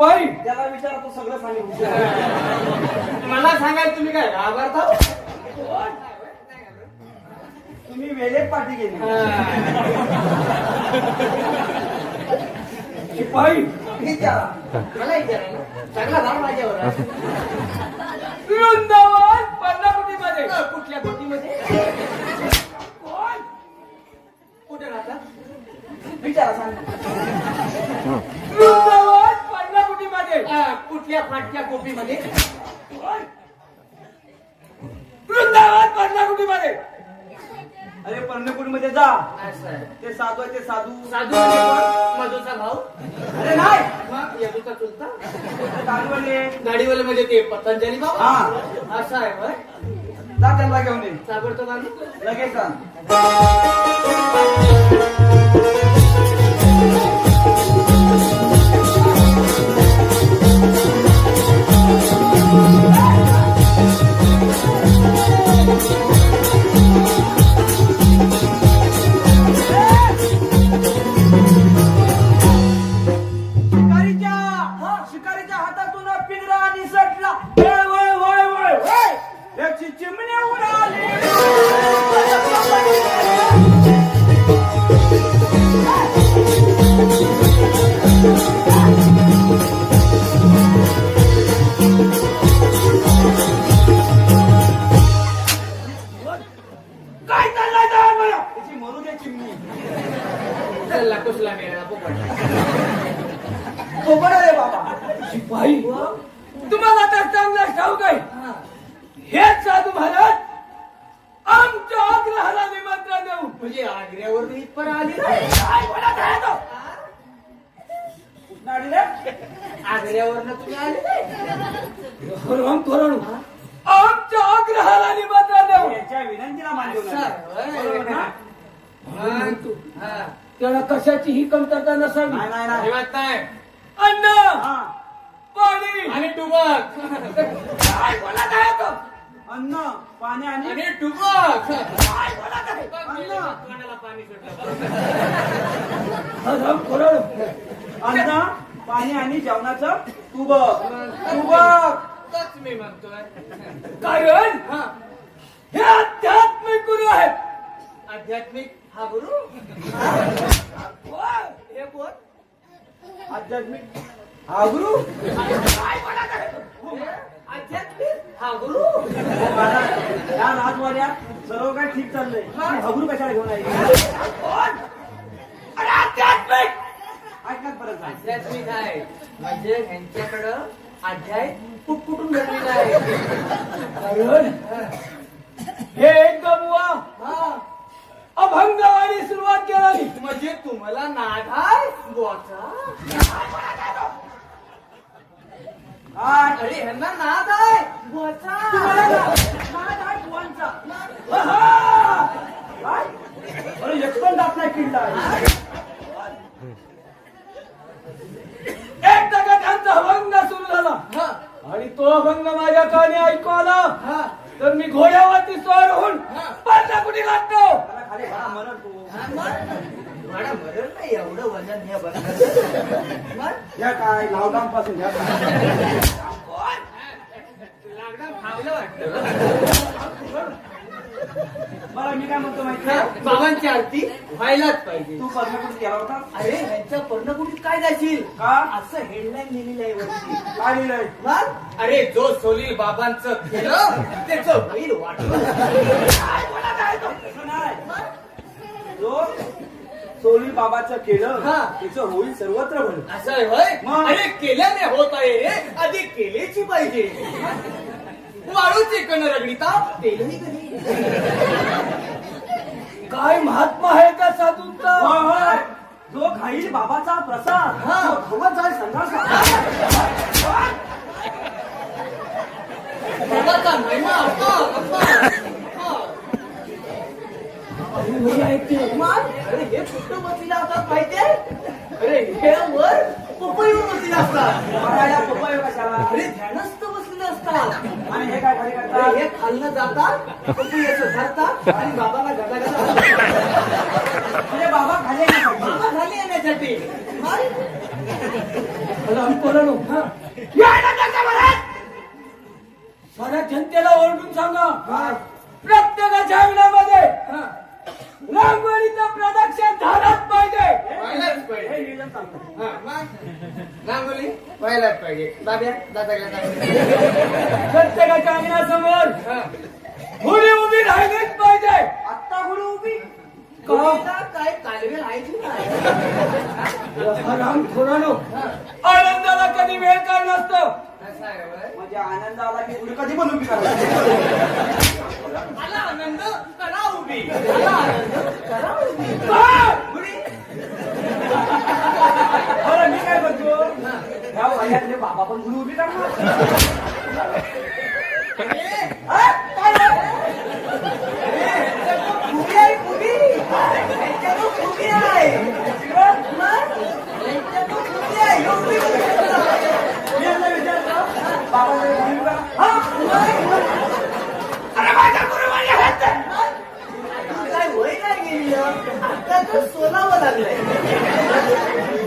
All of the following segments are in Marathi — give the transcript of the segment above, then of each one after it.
शिपाई त्याला विचारा तो सगळं सांगेल. मला सांगायला तुम्ही काय घाबरता? तुम्ही वेळेत पाठी गेली. शिपाई विचारा मला विचारायला चांगला धाड माझ्यावर. वृंदावन पर्णकुटीमध्ये कुठल्या कोटीमध्ये कोण? कुठे राहतात विचारा सांग. पर्णकुटीमध्ये कुठल्या फाटक्या कोपीमध्ये? वृंदावन पर्णकुटीमध्ये अरे पर्णकुटमध्ये जा. ते साधू आहे ते साधू. साधू म्हणजे कोण? मधूचा भाऊ? अरे नाही. मग? यदूचा चुलता? ते दाढीवाले. गाडीवाले म्हणजे ते पतंजली बाबा हा. असं आहे होय? जा त्यांना घेऊन ये. ताबडतोब आलो लगेच सांग कुसला मेळा पोपट. कोबड रे बाबा. शिपाई तुम्हाला तर चांगला ठाऊक आहे. हेच साधू महाराज आमच्या आग्रहाला निमंत्रण देऊ म्हणजे आग्र्यावर इथपर आली काय बोलत आहे तो? कुठं आली रे? आग्र्यावरनं तुम्ही आले खरं आमच्या आग्रहाला निमंत्रण देऊ याच्या विनंतीला मान त्याला कशाचीही कमतरता नसावी? नाही नाही नाही. अजिबात नाही. अन्न! हा. पाणी! आणि टुबक. काय बोलत आहे तो? अन्न पाणी आणि आणि टुबक. काय बोलत आहे? तोंडाला पाणी सुटलं अन्न पाणी आणि जेवणाचं तुबक तुबक तोच मी म्हणतोय. कारण हे आध्यात्मिक गुरु आहेत. आध्यात्मिक हा? गुरु हे कोण? आध्यात्मिक. हा गुरु काय? हे? आध्यात्मिक? हा गुरु या राजवाड्यात सर्व काही ठीक चाललंय. हा. हगुरू कशाला घेऊन आहे अरे आध्यात्मिक! ऐकण्यात परत. आध्यात्मिक आहे. म्हणजे ह्यांच्याकडं अध्याय कुटकुटून घडलेला आहे कारण हे एकदम वा अभंगवाणी सुरुवात केली म्हणजे तुम्हाला नाद आहे बुवाचा काय अरे ह्यांना नाद आहे बुवाचा तुम्हाला ना- नाद आहे बुवांचा. आहा! काय? अरे एक पण दात नाही किडला आहे. एक टक्का त्यांचा अभंग सुरू झाला. आणि तो अभंग माझ्या कानी ऐकू आला. तर मी घोड्यावरती स्वार होऊन पांढरा कुठे लागतो? त्याला खाली घाला म्हणत तू. मला मरण नाही एवढं वजन हे या काय लावडामपासून घ्या काय बरं मी काय म्हणतो माहिती? बाबांची आरती व्हायलाच पाहिजे. तू पर्णकुट गेला होता? अरे ह्यांच्या पर्णकुटीत काय जाशील? का? असं हेडलाईन लिहिलेलं आहे वरती. काय लिहिलंय? मग? अरे जो सोलील बाबांचं केलं त्याचं होईल वाटलं. जो सोनी बाबाचं केलं हा. त्याचं होईल सर्वत्र भलं असं आहे होय? अरे केल्याने होत आहे आधी केलेची पाहिजे. वाळूची कण रगडीता तेलही कधी काय महात्मा आहे का साधूंचा. जो खाईल बाबाचा प्रसाद हा. तो खवत जाईल संघाचा बाबाचा महिमा अप्पा, अप्पा. हा. अरे मी ऐकते. मग? अरे हे कुठं बसलेला असतात माहितीये अरे हे वर पपईवर बसलेले असतात बघायला पपई कशाला अरे ध्यानस्थ आणि हे काय हे खाल्लं जातात पपई असं धरतात आणि बाबाला गदा गदा म्हणजे बाबा खाली येण्यासाठी. बाबा खाली साऱ्या जनतेला ओरडून सांगा. प्रत्येकाच्या अंगणामध्ये. रांगोळीचं व्हायलाच पाहिजे. हे मग रांगोळी व्हायलाच पाहिजे. दादाला दादा प्रत्येकाच्या अंगणासमोर. होळी उभी राहिलीच पाहिजे. आत्ता गुरु उभी. काय कालवे आहे की नाही राम थोरानो आनंदाला कधी वेळ काढ नसतो. होय. म्हणजे आनंद आला की गुरु कधी पण उभी आला आनंद करा उभी. आला आनंद करा उभी हा! बरं मी काय म्हणतो ह्या वयातले बाबा पण गुरु उभी करणार हा? काय रे? उभी आहे, उभी. यांच्याकडं उभी आहे. मग? यांच्याकडं उभी आहे, उभी उभी करणार. मी यांना विचारलं, बाबा जरा गुरु उभा. हा, नाही. अरे माझ्या गुरु माझ्या हात काय वय नाही गेली आता तर सोलावं लागलंय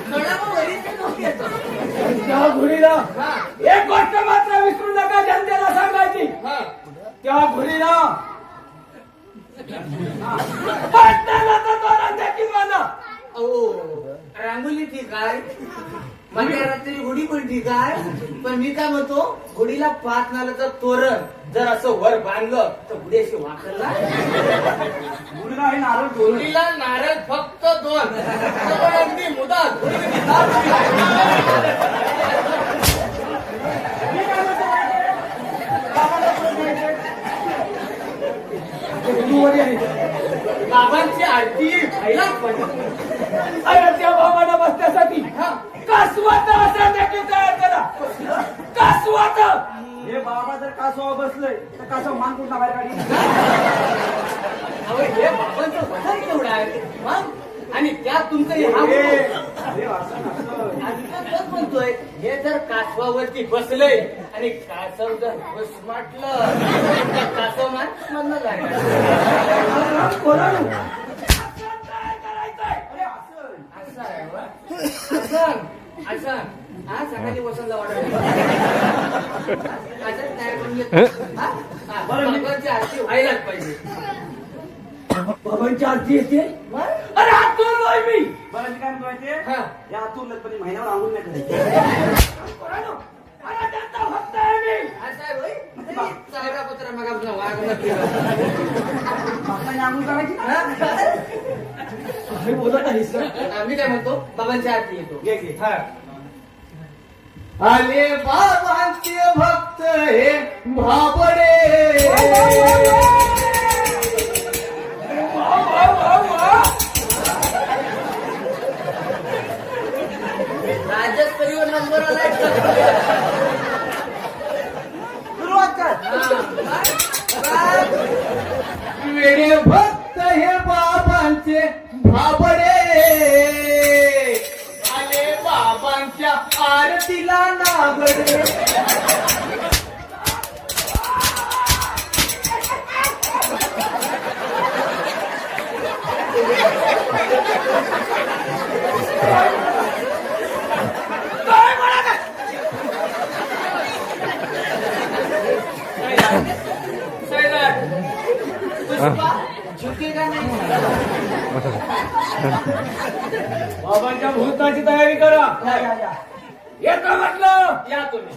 कणावं वरीचं नव्हती आता. त्या घोडीला हा. एक गोष्ट मात्र विसरू नका जनतेला सांगायची हा. त्या घोडीला पटणाला तर दोन देखील मला अहो रांगोली ठीक आहे मध्य रात्री गुढी पण पण मी काय म्हणतो गुढीला पाच नालाचं तोरण. जर असं वर बांधलं तर गुढी अशी वाकरला गुरु नाही नारळ दोन. नारळ फक्त दोन. पण अगदी मुदात आहे बाबांची आरती व्हायला पाहिजे अरे त्या बाबाला बसण्यासाठी कासवाचा देखील तयार करा कासवाचा हे बाबा जर कासवा बसलंय तर कासव मान कुठला बाहेर काढी अहो, हे बाबांचं वजन केवढं आहे मग? आणि त्यात तुमचं हे हा मुकुट. असं नसतं. आजकाल तोच म्हणतोय हे जर कासवावरती बसलंय आणि कासव जर बसमाटलं तर कासव म्हणणं लागलं राम असं हा सकाळी वसंतला वाटत हा? हा, बाबांची आरती व्हायलाच पाहिजे. बाबांची आरती येते? अरे हात जोडलोय मी. बरं मी काय? हा. या आतून पण महिन्यावर आंघोळ नाही करायची. आंघोळ करायची हा? काय बोलत आहेस सर आम्ही काय म्हणतो आरती येतो घे, घे. आले बाबांचे भक्त हे भाबडे. राज्यस्तरीय नंबर आलाय बाबांच्या आरतीला नागडे. झुकेगा नाही. बाबांच्या भूताची तयारी करा. या, या, या. येतं म्हटलं. या तुम्ही.